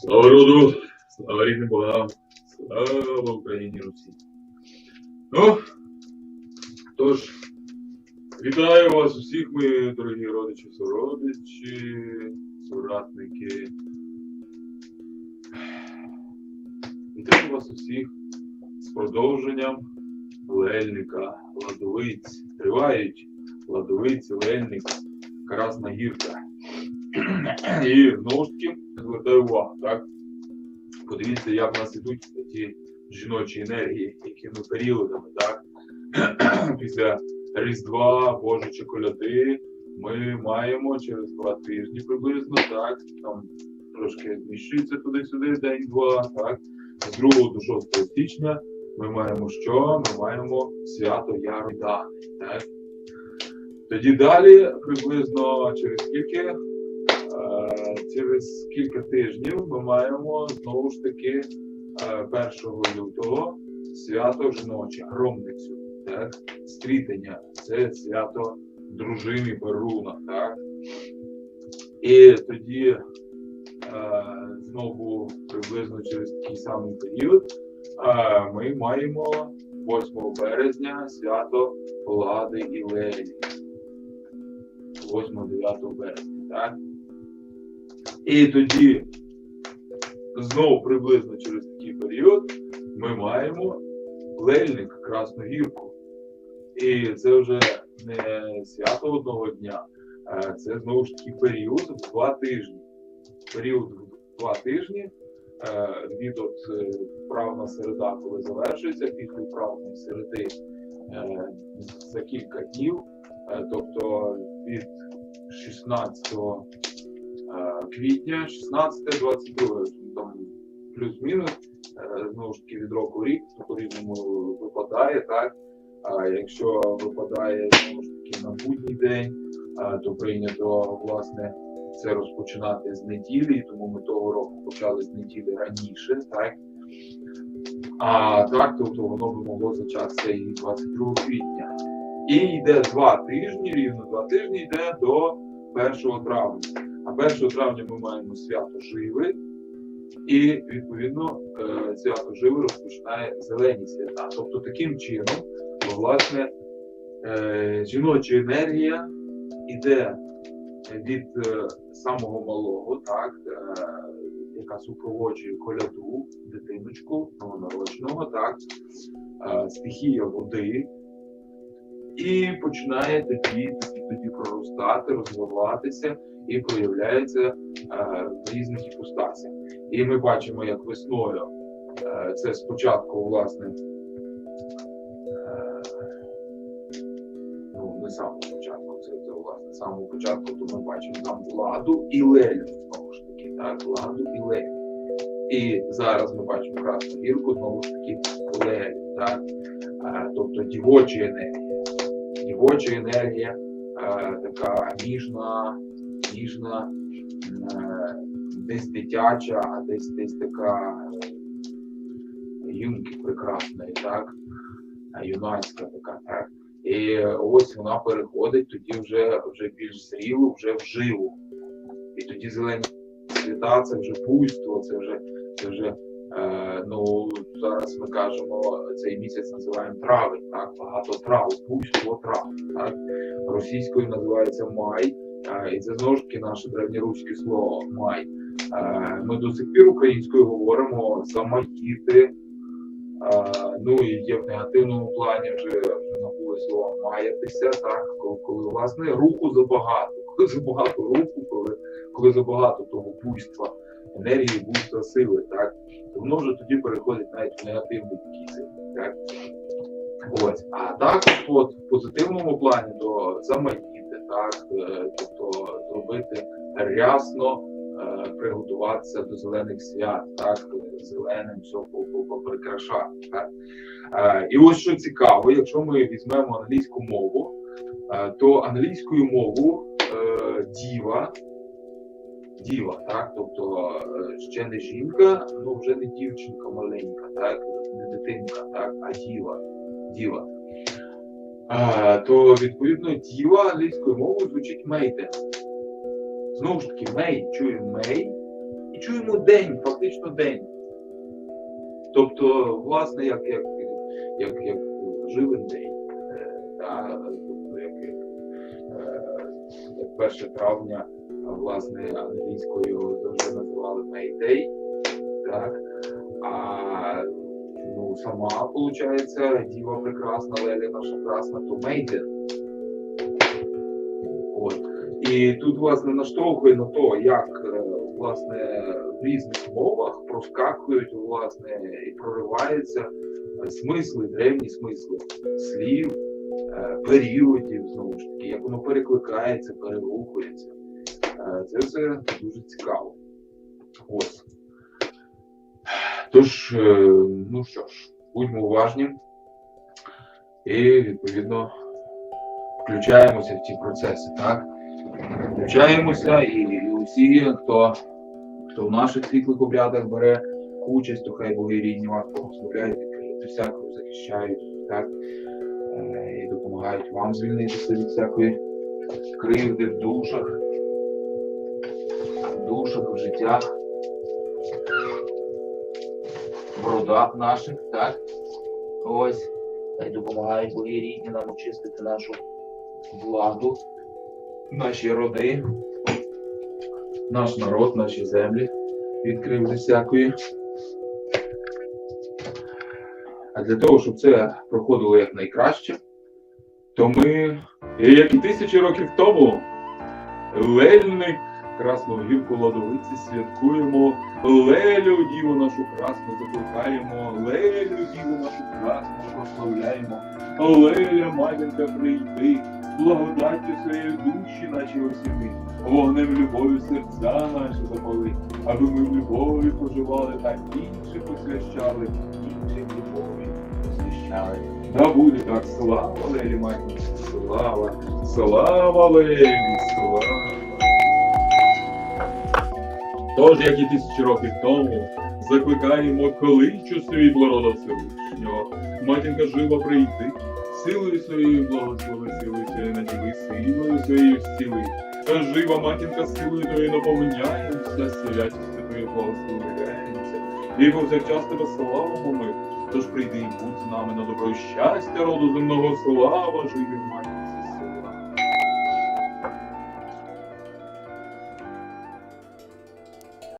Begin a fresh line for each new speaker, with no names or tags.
Слава роду, слава рідним богам, слава Україні Русі. Ну, тож, вітаю вас усіх, мої дорогі родичі, сородичі, соратники. Вітаю вас усіх з продовженням Лельника, Ладовиць. Тривають Ладовиці, Лельник, Красна Гірка. І знову ж таки звертаю увагу, так? Подивіться, як в нас ідуть ті жіночі енергії, якими періодами, так? Після Різдва, Божої коляди ми маємо через два тижні приблизно, так? Там трошки зміщується туди-сюди, день-два, так? З 2 до 6 січня ми маємо що? Ми маємо свято Яродани, так? Тоді далі, приблизно через скільки? Е, через кілька тижнів ми маємо знову ж таки е, 1 лютого свято жіноче, громницю, так? стрітення. Це свято дружини Перуна. Так? І тоді е, знову приблизно через такий самий період е, ми маємо 8 березня свято Лади і Лелі. 8-9 березня. Так? І тоді знову приблизно через такий період ми маємо лельник Красну Гірку. І це вже не свято одного дня, а це знову ж таки період в два тижні. Період в два тижні е, від от е, правна середа, коли завершується, після правної середи е, за кілька днів, тобто від 16 е, квітня, 16, 22, там плюс-мінус, е, знову ж таки від року рік, то по-різному випадає, так? А якщо випадає знову ж таки на будній день, то прийнято власне це розпочинати з неділі, тому ми того року почали з неділі раніше, так? А так, тобто воно би могло зачатися і 22 квітня. І йде два тижні, рівно два тижні йде до 1 травня. А 1 травня ми маємо свято Живи, і відповідно е, свято Живи розпочинає зелені свята. Тобто таким чином, власне, е, жіноча енергія йде від е, самого малого, так, яка супроводжує коляду, дитиночку новонародженого, так, стихія води, і починає тоді, тоді, тоді проростати, розвиватися і проявляється е, в різних іпостасях. І ми бачимо, як весною е, це спочатку, власне, е, ну, не самого початку, це, це власне самого початку, то ми бачимо там владу і лелю, знову ж таки, так, владу і лелю. І зараз ми бачимо красну гірку, знову ж таки, лелю, так, тобто дівоча енергія дівоча енергія, така ніжна, ніжна, е, десь дитяча, а десь десь така е, юнки прекрасної, так, юнацька така, так. І ось вона переходить тоді вже, вже більш зрілу, вже вживу. І тоді зелені світа, це вже буйство, це вже, це вже ну, зараз ми кажемо, цей місяць називаємо травень, так, багато трав, буйство трав. Так. Російською називається май, е, і це знову ж таки наше древньоруське слово май. Е, ми до сих пір українською говоримо е, ну і є в негативному плані вже, набули слово маятися, так, коли власне руху забагато, коли забагато руху, коли, коли забагато того буйства. Енергії, буйства, сили, так воно вже тоді переходить навіть в негативний такий. Так? Ось. А також от, в позитивному плані то заманіти, так, е, тобто зробити рясно, е, приготуватися до зелених свят, так, зеленим все поприкрашати. Е, І ось що цікаво, якщо ми візьмемо англійську мову, то англійською мову діва діва, так? Тобто ще не жінка, ну вже не дівчинка маленька, так, не дитинка, так, а діва. діва. А, То відповідно діва англійською мовою звучить мейте. Знову ж таки, мей чує мей, І чуємо день, фактично день. Тобто, власне, як, як, як, як живий день. Е, тобто, як, е, як 1 травня, власне, англійською завжди називали May Day. Так? А ну, сама, виходить, Діва прекрасна, Леля наша красна, то Мейден. От. І тут, власне, наштовхує на то, як е, власне в різних мовах проскакують власне і прориваються смисли, древні смисли слів, періодів, знову ж таки, як воно перекликається, перерухується. Е, Це все дуже цікаво. Ось. Тож, е, ну що ж, будьмо уважні і відповідно включаємося в ці процеси, так? Включаємося і, і усі, хто, хто в наших світлих обрядах бере участь, то хай боги рідні вас благословляють, від всякого захищають, так? Е, І допомагають вам звільнитися від всякої кривди в душах, в душах, в життях, в родах наших, так? Ось. Хай допомагають боги рідні нам очистити нашу владу, наші роди, наш народ, наші землі від кривди всякої. А для того, щоб це проходило якнайкраще, то ми, як і тисячі років тому, Лельник Красну гірку ладовиці святкуємо, Лелю Діву нашу красну закликаємо, Лелю Діву нашу красну прославляємо, Леля, матінка, прийди, благодаттю своєї душі наші осіни, вогнем любові серця наші запали, аби ми в любові проживали та інших освящали, інших любові освящали. Да буде так, слава Лелі, матінці, слава, слава Лелі, слава. Тож, як і тисячі років тому, закликаємо кличу світло рода Всевишнього. Матінка жива прийти, силою своєю благослови, силою своєю наділи, силою своєю зціли. Жива матінка силою твоєю наповняємося, святістю твоєю благословляємося. І повсякчас тебе славимо ми. Тож прийди і будь з нами на добро щастя роду земного слава живі матінка.